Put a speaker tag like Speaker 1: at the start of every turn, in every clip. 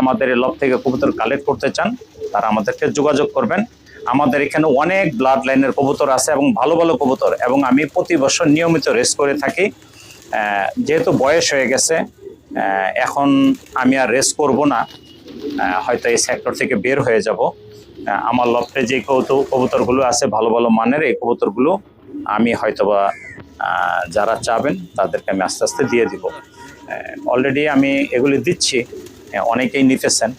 Speaker 1: আমাদের এই লব থেকে কবুতর কালেক্ট করতে চান, তারা আমাদেরকে যোগাযোগ করবেন। আমাদের এখানে অনেক ব্লাড লাইনের কবুতর আছে এবং ভালো ভালো কবুতর, এবং আমি প্রতি বছর নিয়মিত রেস করে থাকি। যেহেতু বয়স হয়ে গেছে এখন আমি আর রেস করব না। হয়তো এই সেক্টর থেকে বের হয়ে যাব। আমার লফটে যে কৌতু কবুতরগুলো আছে, ভালো ভালো মানের এই কবুতরগুলো আমি হয়তোবা যারা চাবেন, তাদেরকে আমি আস্তে আস্তে দিয়ে দিব। অলরেডি আমি এগুলি দিচ্ছি। হ্যাঁ, অনেকেই নিতেছেন।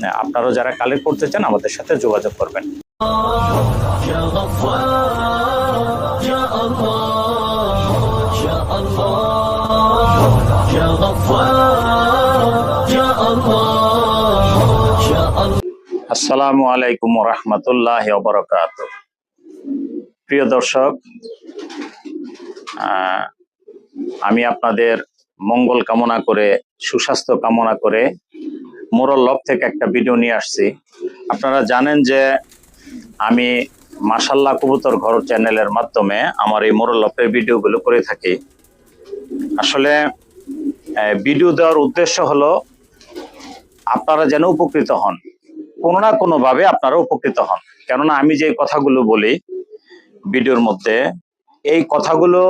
Speaker 1: হ্যাঁ, আপনারাও যারা কালেক্ট করতে চান, আমাদের সাথে যোগাযোগ করবেন। আসসালামু আলাইকুম রহমতুল্লাহ বরকাত প্রিয় দর্শক আমি আপনাদের মঙ্গল কামনা করে, সুস্বাস্থ্য কামনা করে মোরল লব থেকে একটা ভিডিও নিয়ে আসছি। আপনারা জানেন যে আমি মাসাল্লাহ কবুতর ঘর চ্যানেলের মাধ্যমে আমার এই মোরল লফের ভিডিওগুলো করে থাকি। আসলে ভিডিও দেওয়ার উদ্দেশ্য হলো আপনারা যেন উপকৃত হন। কোনো না কোনোভাবে আপনারা উপকৃত হন। কেননা আমি যে কথাগুলো বলি ভিডিওর মধ্যে, এই কথাগুলো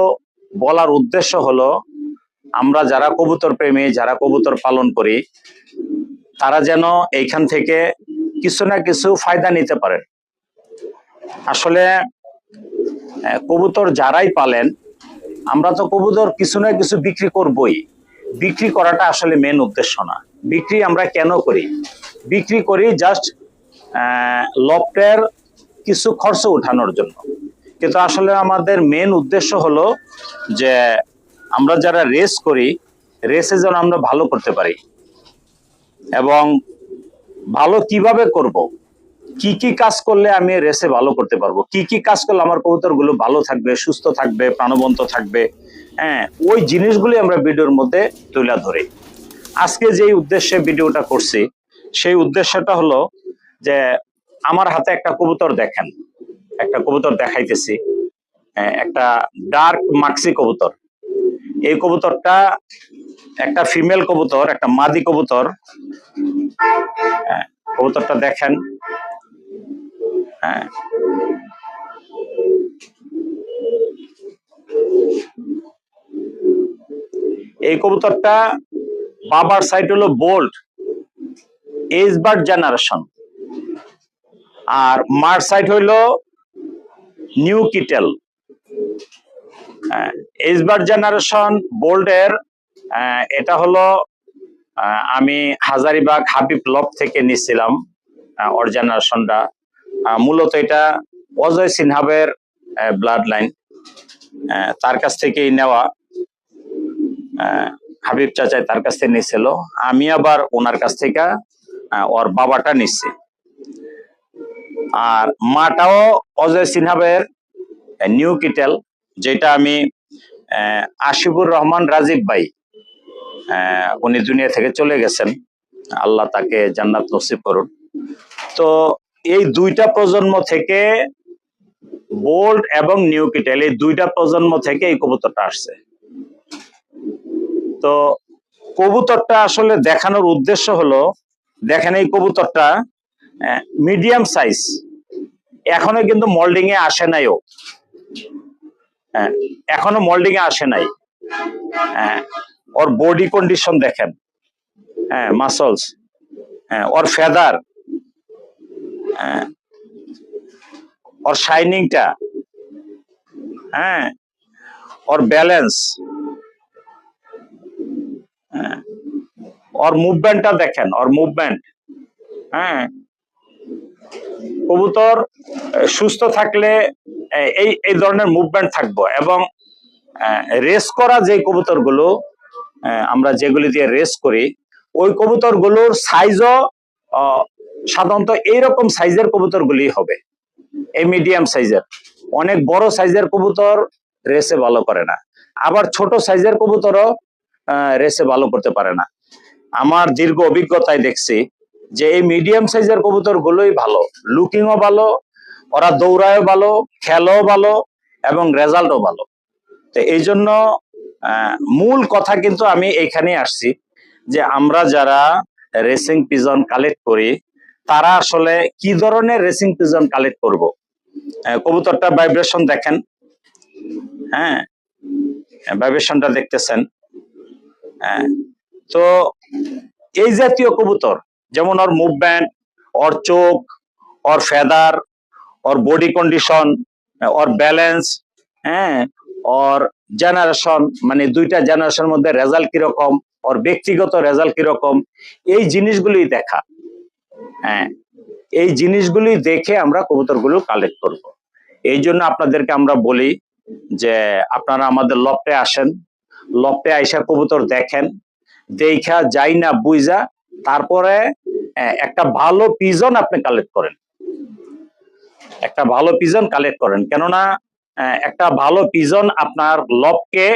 Speaker 1: বলার উদ্দেশ্য হলো আমরা যারা কবুতর প্রেমী, যারা কবুতর পালন করি, তারা যেন এইখান থেকে কিছু না কিছু ফায়দা নিতে পারেন। আসলে কবুতর যারাই পালেন, আমরা তো কবুতর কিছু না কিছু বিক্রি করবই। বিক্রি করাটা আসলে মেন উদ্দেশ্য না। বিক্রি আমরা কেন করি? বিক্রি করি জাস্ট লফটের কিছু খরচ উঠানোর জন্য। কিন্তু আসলে আমাদের মেন উদ্দেশ্য হলো যে আমরা যারা রেস করি রেসে যেন আমরা ভালো করতে পারি। এবং ভালো কীভাবে করব? কি কি কাজ করলে আমি রেসে ভালো করতে পারব? কি কি কাজ করলে আমার কবুতরগুলো ভালো থাকবে সুস্থ থাকবে প্রাণবন্ত থাকবে? হ্যাঁ ওই জিনিসগুলি আমরা ভিডিওর মধ্যে তুলে ধরি। আজকে যেই উদ্দেশ্যে ভিডিওটা করছি সেই উদ্দেশ্যটা হলো যে আমার হাতে একটা কবুতর দেখেন। একটা কবুতর দেখাইতেছি। হ্যাঁ, একটা ডার্ক মাক্সি কবুতর। এই কবুতরটা একটা ফিমেল কবুতর একটা মাদি কবুতর। হ্যাঁ, কবুতরটা দেখেন। হ্যাঁ। এই কবুতরটা বাবার সাইড হলো বোল্ট এজ বার্ড জেনারেশন আর মার সাইড হইল নিউ কিটেল বার্ড জেনারেশন বোল্টের এটা হলো আমি হাজারিবাগ হাবিব লব থেকে নিছিলাম ওর জেনারেশনটা মূলত এটা অজয় সিনহাবের ব্লাড লাইন তার কাছ থেকেই নেওয়া। হাবিব চাচাই তার কাছ থেকে নিছিল। আমি আবার ওনার কাছ থেকে ওর বাবাটা নিচ্ছি আর মাটাও অজয় সিনহাবের নিউ কিটেল যেটা আমি আহ, আশিবুর রহমান রাজীব ভাই উনি দুনিয়া থেকে চলে গেছেন। আল্লাহ তাকে জান্নাত নসিব করুন। তো এই দুইটা প্রজন্ম থেকে বোল্ড এবং নিউ কিটেল এই দুইটা প্রজন্ম থেকে এই কবুতরটা আসছে। তো কবুতরটা আসলে দেখানোর উদ্দেশ্য হলো দেখেন এই কবুতরটা মিডিয়াম সাইজ এখনও কিন্তু মোল্ডিং এ আসে নাই ও। হ্যাঁ, এখনও মোল্ডিং এ আসে নাই। হ্যাঁ, ওর বডি কন্ডিশন দেখেন। হ্যাঁ মাসলস হ্যাঁ ওর ফেদার হ্যাঁ ওর শাইনিংটা হ্যাঁ ওর ব্যালেন্স হ্যাঁ ওর মুভমেন্টটা দেখেন ওর মুভমেন্ট হ্যাঁ কবুতর সুস্থ থাকলে এই এই ধরনের মুভমেন্ট থাকব এবং রেস করা যে কবুতরগুলো আমরা যেগুলি দিয়ে রেস করি, ওই কবুতরগুলোর সাইজও সাধারণত এইরকম সাইজের কবুতরগুলি হবে। এই মিডিয়াম সাইজের অনেক বড় সাইজের কবুতর রেসে ভালো করে না। আবার ছোট সাইজের কবুতরও রেসে ভালো করতে পারে না। আমার দীর্ঘ অভিজ্ঞতায় দেখছি যে এই মিডিয়াম সাইজের কবুতর গুলোই ভালো লুকিংও ভালো, ওরা দৌড়ায়ও ভালো, খেলও ভালো এবং রেজাল্টও ভালো। তো এই জন্য মূল কথা কিন্তু আমি এইখানে আসছি যে আমরা যারা রেসিং পিজন কালেক্ট করি, তারা আসলে কি ধরনের রেসিং পিজন কালেক্ট করব? কবুতরটা ভাইব্রেশন দেখেন। হ্যাঁ ভাইব্রেশনটা দেখতেছেন। হ্যাঁ তো এই জাতীয় কবুতর যেমন ওর মুভমেন্ট ওর চোখ, ওর ফেদার ওর বডি কন্ডিশন ওর ব্যালেন্স হ্যাঁ? ওর জেনারেশন মানে দুইটা জেনারেশনের মধ্যে রেজাল্ট কীরকম, ওর ব্যক্তিগত রেজাল্ট কীরকম, এই জিনিসগুলি দেখা হ্যাঁ? এই জিনিসগুলি দেখে আমরা কবুতরগুলো কালেক্ট করব। এই জন্য আপনাদেরকে আমরা বলি যে, আপনারা আমাদের লপটে আসেন লপটে আইসা কবুতর দেখেন, দেখা যাই না বুঝা তারপরে একটা ভালো পিজন আপনি কালেক্ট করেন। একটা ভালো পিজন কালেক্ট করেন। কেননা একটা ভালো পিজন আপনার লবকে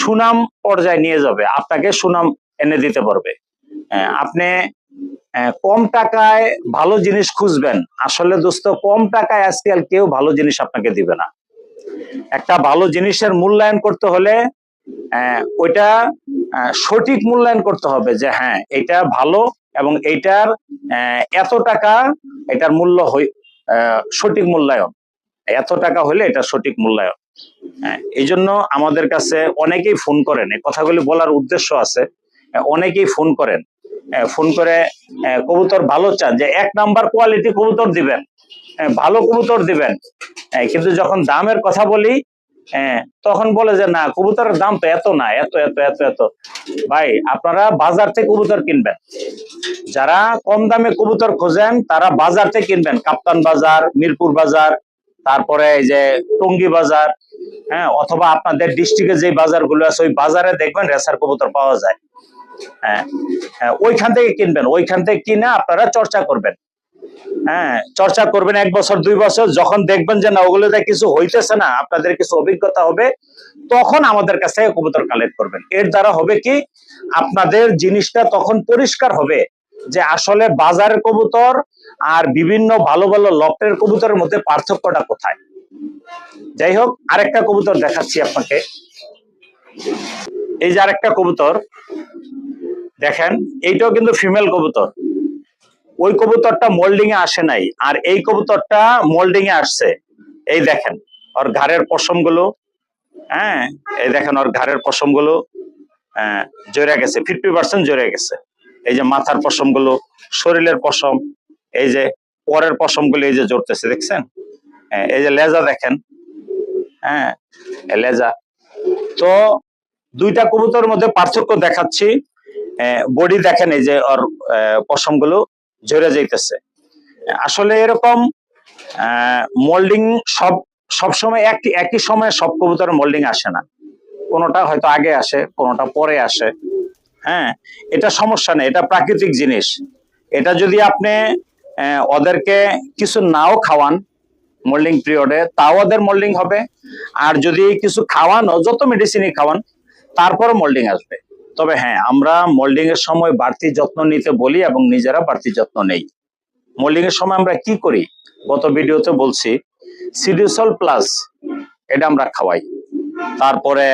Speaker 1: সুনাম পর্যায়ে নিয়ে যাবে। আপনাকে সুনাম এনে দিতে পারবে। আপনি কম টাকায় ভালো জিনিস খুঁজবেন। আসলে দোস্ত, কম টাকায় আজকাল কেউ ভালো জিনিস আপনাকে দিবে না। একটা ভালো জিনিসের মূল্যায়ন করতে হলে ওইটা সঠিক মূল্যায়ন করতে হবে যে হ্যাঁ এটা ভালো এবং এইটার আহ, এত টাকা এটার মূল্য সঠিক মূল্যায়ন। এত টাকা হলে এটা সঠিক মূল্যায়ন। হ্যাঁ, এই জন্য আমাদের কাছে অনেকেই ফোন করেন। এই কথাগুলি বলার উদ্দেশ্য আছে। অনেকেই ফোন করেন। ফোন করে কবুতর ভালো চান। যে এক নাম্বার কোয়ালিটি কবুতর দিবেন। ভালো কবুতর দিবেন। কিন্তু যখন দামের কথা বলি আহ, তখন বলে যে না কবুতরের দাম তো এত না এত এত এত এত। ভাই আপনারা বাজার থেকে কবুতর কিনবেন। যারা কম দামে কবুতর খোঁজেন তারা বাজার থেকে কিনবেন। কাপ্তান বাজার মিরপুর বাজার তারপরে এই যে টঙ্গী বাজার হ্যাঁ অথবা আপনাদের ডিস্ট্রিক্টে যে বাজারগুলো আছে ওই বাজারে দেখবেন রেসার কবুতর পাওয়া যায়। হ্যাঁ হ্যাঁ, ওইখান থেকে কিনবেন। ওইখান থেকে কিনে আপনারা চর্চা করবেন। হ্যাঁ চর্চা করবেন এক বছর, দুই বছর, যখন দেখবেন যে না, ওগুলোতে কিছু হইতেছে না, আপনাদের কিছু অভিজ্ঞতা হবে, তখন আমাদের কাছে কবুতর কালেক্ট করবেন। এর দ্বারা হবে কি, আপনাদের জিনিসটা তখন পরিষ্কার হবে যে আসলে বাজারের কবুতর আর বিভিন্ন ভালো ভালো লটের কবুতরের মধ্যে পার্থক্যটা কোথায়। যাই হোক, আরেকটা কবুতর দেখাচ্ছি আপনাকে। এই যে আরেকটা কবুতর, দেখেন, এইটাও কিন্তু ফিমেল কবুতর। ওই কবুতরটা মোল্ডিং এ আসে নাই আর এই কবুতরটা মোল্ডিং এ আসছে। এই দেখেন ওর ঘাড়ের পশমগুলো হ্যাঁ এই দেখেন ওর ঘাড়ের পশমগুলো জড়ে গেছে ফিফটি পার্সেন্ট জড়ে গেছে। এই যে মাথার পশমগুলো শরীরের পশম এই যে পরের পশমগুলো এই যে জড়তেছে দেখছেন? হ্যাঁ, এই যে লেজা দেখেন হ্যাঁ লেজা। তো দুইটা কবুতরের মধ্যে পার্থক্য দেখাচ্ছি। বডি দেখেন এই যে ওর পশমগুলো ঝরে যাইতেছে। আসলে এরকম মোল্ডিং সব সব সময় একই একই সময়ে সব কবুতরের মোল্ডিং আসে না। কোনোটা হয়তো আগে আসে, কোনোটা পরে আসে। হ্যাঁ এটা সমস্যা নেই, এটা প্রাকৃতিক জিনিস। এটা যদি আপনি ওদেরকে কিছু নাও খাওয়ান মোল্ডিং পিরিয়ডে তাও ওদের মোল্ডিং হবে। আর যদি কিছু খাওয়ানো যত মেডিসিনই খাওয়ান তারপরে মোল্ডিং আসবে। তবে হ্যাঁ আমরা মোল্ডিং এর সময় বাড়তি যত্ন নিতে বলি এবং নিজেরা বাড়তি যত্ন নেই। মোল্ডিং এর সময় আমরা কি করি? গত ভিডিওতে বলছি সিডিউসল প্লাস এটা আমরা খাওয়াই। তারপরে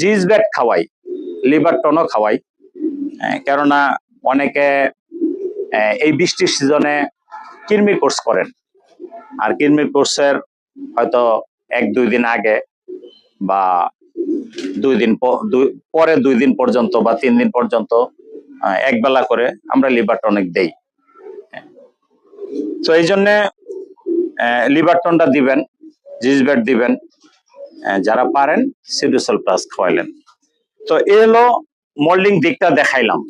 Speaker 1: জিজ ব্যাট খাওয়াই লিভার টনও খাওয়াই। কেননা অনেকে এই বৃষ্টির সিজনে কিরমির কোর্স করেন। আর কিরমির কোর্সের হয়তো এক দুই দিন আগে বা দুই দিন পরে দুই দিন পর্যন্ত বা তিন দিন পর্যন্ত এক বেলা করে আমরা লিভার টনিক দেই। তো এই জন্যে লিভার টনটা দিবেন জিজবেট দিবেন যারা পারেন সিডুসল প্লাস খাওয়াইলেন। তো এই হলো মোল্ডিং দিকটা দেখাইলাম।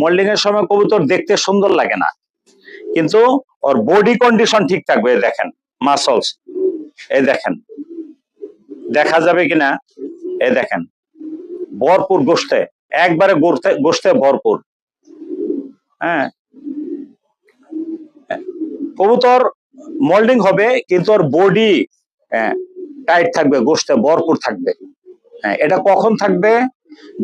Speaker 1: মোল্ডিং এর সময় কবুতর দেখতে সুন্দর লাগে না। কিন্তু ওর বডি কন্ডিশন ঠিক থাকবে দেখেন, মাসলস এই দেখেন। দেখা যাবে কিনা? এ দেখেন ভরপুর গোস্তে একবারে গোস্তে ভরপুর। হ্যাঁ? কবুতর মোল্ডিং হবে কিন্তু ওর বডি টাইট থাকবে গোস্তে ভরপুর থাকবে। হ্যাঁ, এটা কখন থাকবে?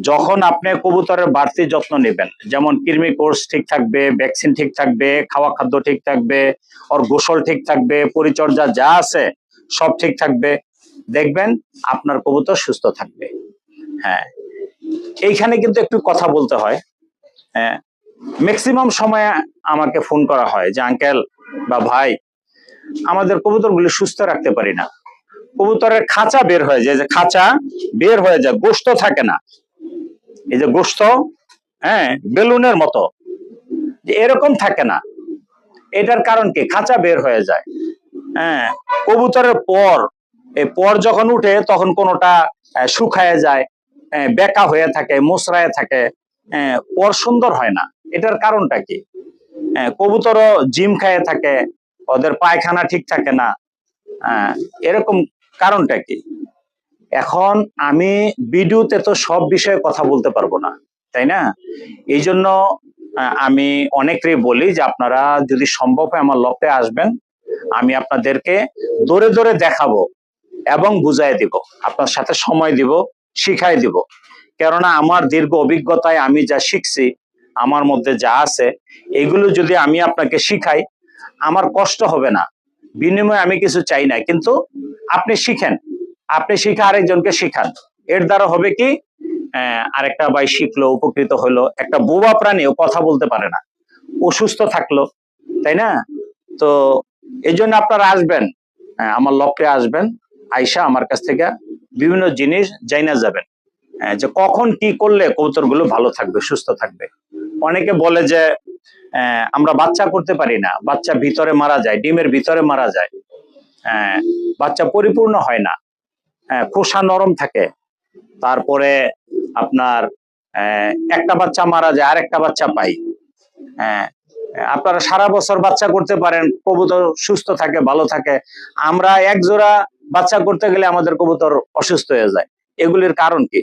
Speaker 1: যখন আপনি কবুতরের বাড়তি যত্ন নেবেন। যেমন কৃমি কোর্স ঠিক থাকবে ভ্যাকসিন ঠিক থাকবে খাওয়া খাদ্য ঠিক থাকবে ওর গোসল ঠিক থাকবে পরিচর্যা যা আছে সব ঠিক থাকবে। দেখবেন আপনার কবুতর সুস্থ থাকবে। হ্যাঁ। এইখানে কিন্তু একটু কথা বলতে হয়। হ্যাঁ। ম্যাক্সিমাম সময়ে আমাকে ফোন করা হয় যে, আঙ্কেল বা ভাই, আমাদের কবুতরগুলি সুস্থ রাখতে পারি না। কবুতরের খাঁচা বের হয়ে যায়। যে খাঁচা বের হয়ে যায়, গোস্ত থাকে না। এই যে গোস্ত হ্যাঁ বেলুনের মতো। যে এরকম থাকে না। এটার কারণ কি? খাঁচা বের হয়ে যায়। হ্যাঁ। কবুতরের পর পর যখন উঠে তখন কোনোটা শুকায় যায় বেঁকা হয়ে থাকে মোসরায় থাকে পর সুন্দর হয় না। এটার কারণটা কি? কবুতরও জিম খায় থাকে, ওদের পায়খানা ঠিক থাকে না। এরকম কারণটা কি? এখন আমি ভিডিওতে তো সব বিষয়ে কথা বলতে পারব না, তাই না? এই জন্য আমি অনেকেরই বলি যে আপনারা যদি সম্ভব হয় আমার লপে আসবেন, আমি আপনাদেরকে দৌড়ে দৌড়ে দেখাবো। এবং বুঝাই দিব। আপনার সাথে সময় দিব, শিখাই দিব। কেননা আমার দীর্ঘ অভিজ্ঞতায় আমি যা শিখছি, আমার মধ্যে যা আছে, এগুলো যদি আমি আপনাকে শিখাই, আমার কষ্ট হবে না। বিনিময়ে আমি কিছু চাই না, কিন্তু আপনি শিখেন। আপনি শিখে আরেকজনকে শিখান। এর দ্বারা হবে কি? আরেকটা ভাই শিখলো, উপকৃত হলো, একটা বোবা প্রাণী ও কথা বলতে পারে না। অসুস্থ থাকল, তাই না? তো এই জন্য আপনারা আসবেন। আমার লক্ষ্যে আসবেন। আইসা আমার কাছ থেকে বিভিন্ন জিনিস জাইনা যাবেন। হ্যাঁ, যে কখন কি করলে কবুতরগুলো ভালো থাকবে সুস্থ থাকবে। অনেকে বলে যে আহ, আমরা বাচ্চা করতে পারি না বাচ্চা ভিতরে মারা যায় ডিমের ভিতরে মারা যায়। আহ, বাচ্চা পরিপূর্ণ হয় না। খোসা নরম থাকে। তারপরে আপনার একটা বাচ্চা মারা যায় আর একটা বাচ্চা পাই। হ্যাঁ আপনারা সারা বছর বাচ্চা করতে পারেন কবুতর সুস্থ থাকে ভালো থাকে। আমরা এক জোড়া বাচ্চা করতে গেলে আমাদের কবুতর অসুস্থ হয়ে যায়। এগুলির কারণ কি?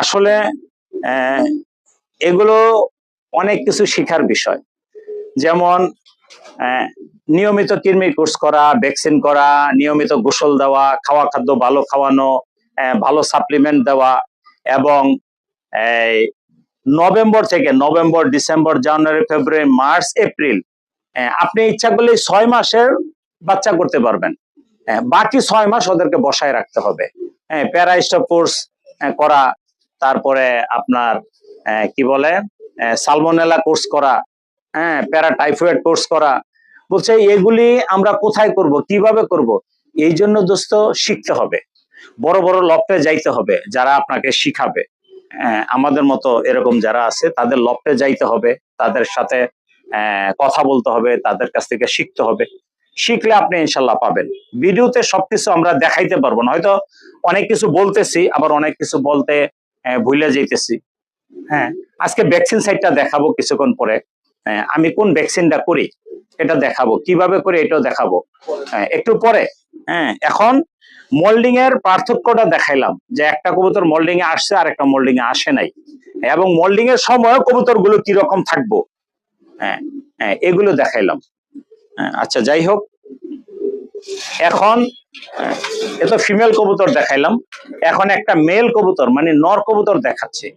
Speaker 1: আসলে এগুলো অনেক কিছু শিখার বিষয়। যেমন নিয়মিত কৃমি কোর্স করা, ভ্যাকসিন করা, নিয়মিত গোসল দেওয়া, খাওয়া খাদ্য ভালো খাওয়ানো ভালো সাপ্লিমেন্ট দেওয়া এবং নভেম্বর থেকে November, December, January, February, March, April আপনি ইচ্ছা করলে ছয় মাসের বাচ্চা করতে পারবেন। বাকি ছয় মাস ওদেরকে বসায় রাখতে হবে। হ্যাঁ প্যারাস্টপ কোর্স করা তারপরে আপনার আহ, কি বলে সালমোনেলা কোর্স করা হ্যাঁ প্যারা টাইফয়েড কোর্স করা। বলছে এগুলি আমরা কোথায় করব কীভাবে করব? এই জন্য দোস্ত শিখতে হবে। বড় বড় লক্ষ্যে যাইতে হবে যারা আপনাকে শিখাবে। আমাদের মতো এরকম যারা আছে তাদের লক্ষ্যে যাইতে হবে তাদের সাথে কথা বলতে হবে তাদের কাছ থেকে শিখতে হবে। শিখলে আপনি ইনশাল্লাহ পাবেন। ভিডিওতে সবকিছু আমরা দেখাইতে পারব না। হয়তো অনেক কিছু বলতেছি, আবার অনেক কিছু বলতে ভুলে যাইতেছি। হ্যাঁ আজকে ভ্যাকসিন সাইটটা দেখাবো কিছুক্ষণ পরে। আমি কোন ভ্যাকসিনটা করি, এটা দেখাবো। কীভাবে করে, এটাও দেখাবো। একটু পরে। হ্যাঁ এখন মোল্ডিং এর পার্থক্যটা দেখাইলাম, যে একটা কবুতর মোল্ডিং এ আসছে, আর একটা মোল্ডিং এ আসে নাই। এবং মোল্ডিং এর সময় কবুতরগুলো কীরকম থাকব। হ্যাঁ এগুলো দেখাইলাম। আচ্ছা যাই হোক। এখন হ্যাঁ, এ তো ফিমেল কবুতর দেখাইলাম। এখন একটা মেল কবুতর মানে নর কবুতর দেখাচ্ছে।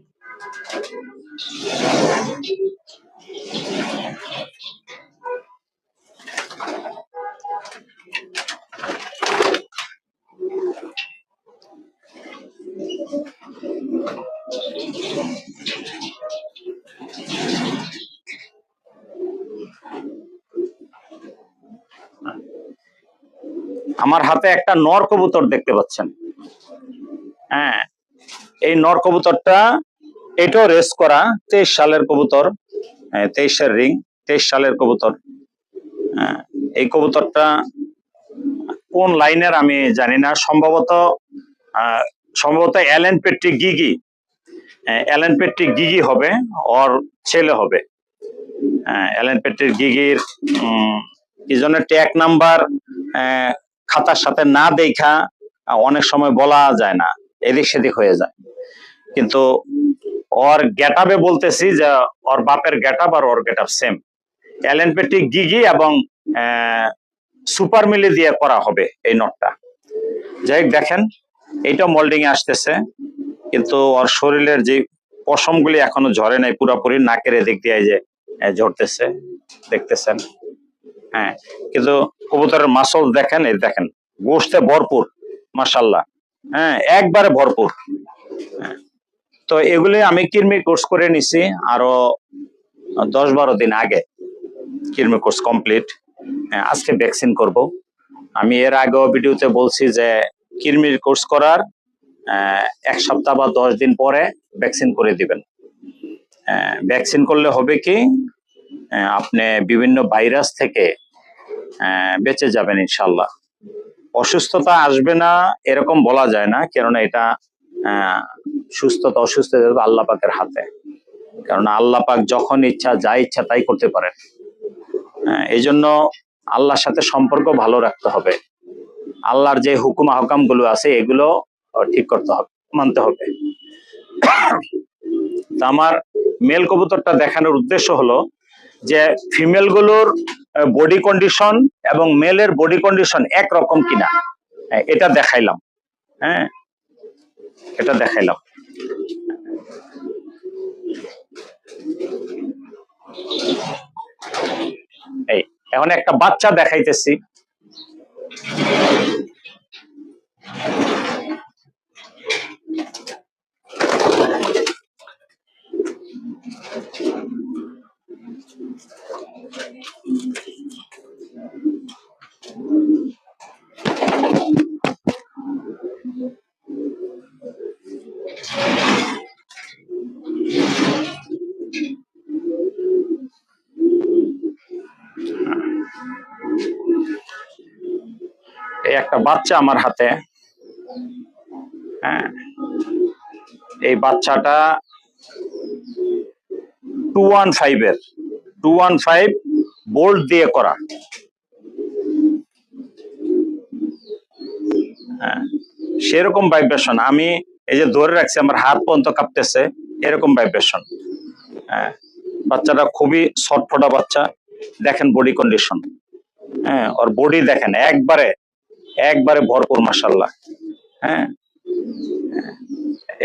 Speaker 1: আমার হাতে একটা নর কবুতর দেখতে পাচ্ছেন। হ্যাঁ এই নর কবুতরটা এটাও রেস করা তেইশ সালের কবুতর হ্যাঁ, তেইশের রিং তেইশ সালের কবুতর। হ্যাঁ, এই কবুতরটা কোন লাইনের আমি জানি না সম্ভবত সম্ভবত অ্যালেন পেট্রি গিগি। আহ, অ্যালেন পেট্রি গিগি হবে ওর ছেলে হবে। অ্যালেন পেট্রির গিগির উম, কি জন্য ট্যাগ নাম্বার খাতার সাথে না দেখা অনেক সময় বলা যায় না এদিক সেদিক হয়ে যায়। কিন্তু ওর গেটাবে বলতেছি যে ওর বাপের গেটাপ আর ওর গেটাপ সেম। পেট্রি গিগি এবং সুপার মিলি দিয়ে করা হবে এই নটটা। যাই দেখেন এইটা মোল্ডিং এ আসতেছে কিন্তু ওর শরীরের যে পশমগুলি এখনও ঝরে নাই পুরোপুরি নাকের এদিক দিয়ে যে ঝরতেছে দেখতেছেন। হ্যাঁ কিন্তু কবুতরের মাসল দেখেন, এই দেখেন গোষ্ঠে ভরপুর মাসাল্লাহ হ্যাঁ একবারে ভরপুর। হ্যাঁ। তো এগুলি আমি কৃমি কোর্স করে নিছি আরও দশ বারো দিন আগে। কৃমি কোর্স কমপ্লিট আজকে ভ্যাকসিন করব। আমি এর আগেও ভিডিওতে বলছি যে কৃমির কোর্স করার এক সপ্তাহ বা দশ দিন পরে ভ্যাকসিন করে দিবেন। ভ্যাকসিন করলে হবে কি আপনি বিভিন্ন ভাইরাস থেকে বেঁচে যাবেন ইনশাল্লাহ অসুস্থতা আসবে না এরকম বলা যায় না, কেননা এটা সুস্থতা, অসুস্থতা আল্লাহ পাকের হাতে। কারণ আল্লাহ পাক যখন ইচ্ছা, যা ইচ্ছা তাই করতে পারেন। এই জন্য আল্লাহর সাথে সম্পর্ক ভালো রাখতে হবে। আল্লাহর যে হুকুম আহকামগুলো আছে, এগুলো ঠিক করতে হবে, মানতে হবে। আমার মেল কবুতরটা দেখানোর উদ্দেশ্য হলো যে ফিমেলগুলোর বডি কন্ডিশন এবং মেলের বডি কন্ডিশন একরকম কিনা। হ্যাঁ, এটা দেখাইলাম। হ্যাঁ এটা দেখাইলাম। এই এখন একটা বাচ্চা দেখাইতেছি। এই একটা বাচ্চা আমার হাতে। হ্যাঁ। এই বাচ্চাটা টু ওয়ান ফাইভ এর। টু ওয়ান ফাইভ বোল্ট দিয়ে করা। হ্যাঁ সেরকম ভাইব্রেশন আমি এই যে ধরে রাখছি, আমার হাত পর্যন্ত কাঁপতেছে, এরকম ভাইব্রেশন হ্যাঁ বাচ্চাটা খুবই ছটফটা বাচ্চা, দেখেন বডি কন্ডিশন হ্যাঁ ওর বডি দেখেন, একবারে একবারে ভরপুর মাসাল্লাহ হ্যাঁ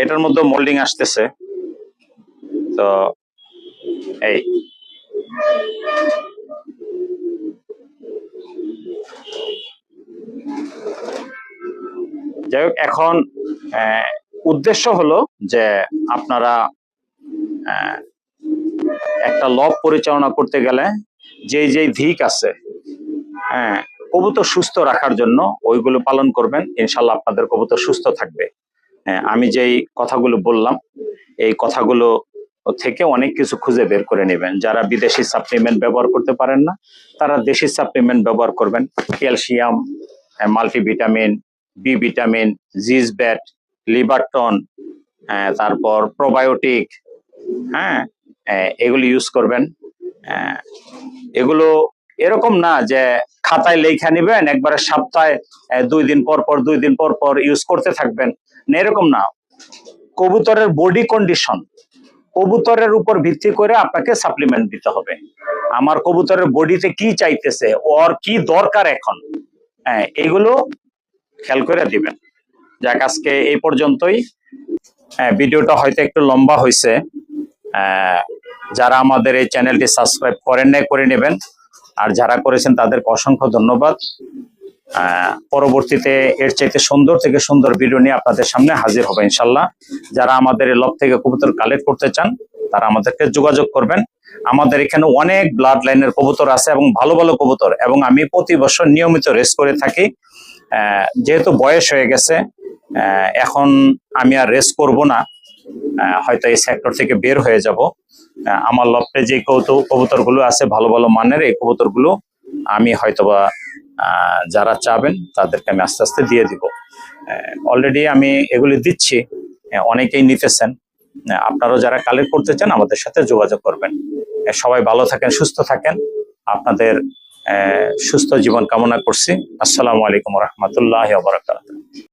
Speaker 1: এটার মধ্যে মোল্ডিং আসতেছে। তো, এই যাই হোক এখন উদ্দেশ্য হলো যে আপনারা একটা লব পরিচালনা করতে গেলে যে যে ধিক আছে হ্যাঁ কবুতর সুস্থ রাখার জন্য ওইগুলো পালন করবেন। ইনশাল্লাহ আপনাদের কবুতর সুস্থ থাকবে। হ্যাঁ, আমি যেই কথাগুলো বললাম এই কথাগুলো থেকে অনেক কিছু খুঁজে বের করে নেবেন। যারা বিদেশি সাপ্লিমেন্ট ব্যবহার করতে পারেন না, তারা দেশি সাপ্লিমেন্ট ব্যবহার করবেন। ক্যালসিয়াম মাল্টিভিটামিন বি ভিটামিন জিজ ব্যাট লিভারটন তারপর প্রোবায়োটিক হ্যাঁ এগুলো ইউজ করবেন। এগুলো এরকম না যে খাতায় লেখা নিবেন, একবারে সপ্তাহে দুই দিন পর পর, দুই দিন পর পর ইউজ করতে থাকবেন। না, এরকম না। কবুতরের বডি কন্ডিশন কবুতরের উপর ভিত্তি করে আপনাকে সাপ্লিমেন্ট দিতে হবে। আমার কবুতরের বডিতে কি চাইতেছে ওর কি দরকার এখন? হ্যাঁ এগুলো খেয়াল করে দিবেন। যাক আজকে এই পর্যন্তই। হ্যাঁ, ভিডিওটা হয়তো একটু লম্বা হয়েছে যারা আমাদের এই চ্যানেলটি সাবস্ক্রাইব করেন নাই করে নেবেন। আর যারা করেছেন তাদেরকে অসংখ্য ধন্যবাদ। পরবর্তীতে এর চাইতে সুন্দর থেকে সুন্দর ভিডিও নিয়ে আপনাদের সামনে হাজির হবে ইনশাল্লাহ। যারা আমাদের লব থেকে কবুতর কালেক্ট করতে চান, তারা আমাদেরকে যোগাযোগ করবেন। আমাদের এখানে অনেক ব্লাড লাইনের কবুতর আছে এবং ভালো ভালো কবুতর, এবং আমি প্রতি বছর নিয়মিত রেস করে থাকি। যেহেতু বয়স হয়ে গেছে এখন আমি আর রেস করব না। হয়তো এই সেক্টর থেকে বের হয়ে যাব। আমার লফটে যে কৌতু, কবুতরগুলো আছে, ভালো ভালো মানের এই কবুতরগুলো আমি হয়তোবা যারা চাবেন তাদেরকে আমি আস্তে আস্তে দিয়ে দিব। অলরেডি আমি এগুলি দিচ্ছি অনেকেই নিতেছেন। আপনারাও যারা কালেক্ট করতে চান আমাদের সাথে যোগাযোগ করবেন। সবাই ভালো থাকেন, সুস্থ থাকেন। আপনাদের সুস্থ জীবন কামনা করছি। আসসালামু আলাইকুম রহমতুল্লাহ বারাকাত